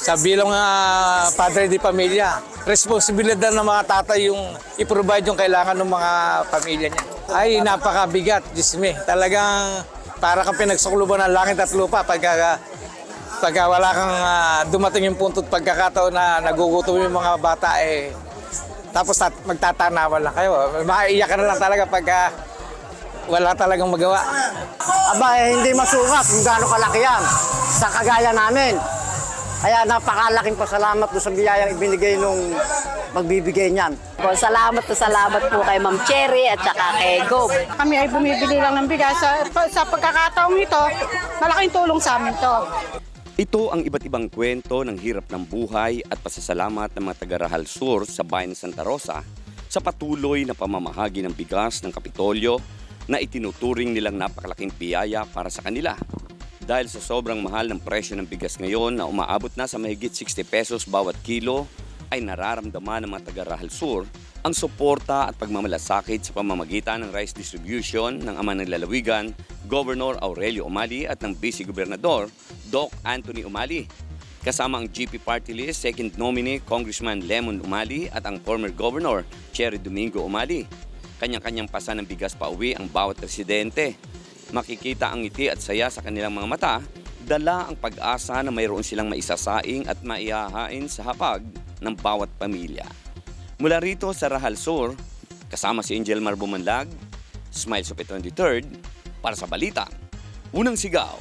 Sa bilang ah, padre di pamilya, responsibilidad ng mga tatay yung i-provide yung kailangan ng mga pamilya niya. Ay, napakabigat, Diyos me. Talagang para kang pinagsukluban ng langit at lupa pagka, pagka wala kang ah, dumating yung punto at pagkakataon na nagugutom yung mga bata eh tapos tat- magtatanawan lang kayo. Maiiyak ka na lang talaga pagka wala talagang magawa. Aba, eh, hindi masukat kung gaano kalaki yan sa kagaya namin. Kaya napakalaking pasalamat doon sa biyayang ibinigay nung magbibigay niyan. Po, salamat to salamat po kay Ma'am Cherry at saka kay Gob. Kami ay bumibili lang ng bigas. Sa, sa pagkakataong ito, malaking tulong sa amin to. Ito ang iba't ibang kwento ng hirap ng buhay at pasasalamat ng mga taga-Rahal Sur sa bayan ng Santa Rosa sa patuloy na pamamahagi ng bigas ng Kapitolyo na itinuturing nilang napakalaking biyaya para sa kanila. Dahil sa sobrang mahal ng presyo ng bigas ngayon na umaabot na sa mahigit 60 pesos bawat kilo, ay nararamdaman ng mga taga-Rahal Sur ang suporta at pagmamalasakit sa pamamagitan ng rice distribution ng ama ng lalawigan, Governor Aurelio Umali at ng Vice Gobernador, Doc Anthony Umali. Kasama ang GP Party List, second nominee Congressman Lemon Umali at ang former Governor Cherry Domingo Umali. Kanya-kanyang pasa ng bigas pa uwi ang bawat residente. Makikita ang ngiti at saya sa kanilang mga mata, dala ang pag-asa na mayroon silang maisasaing at maihahain sa hapag ng bawat pamilya. Mula rito sa Rahal Sur, kasama si Angel Marbumanlag, Smiles of 23rd, para sa balita. Unang sigaw,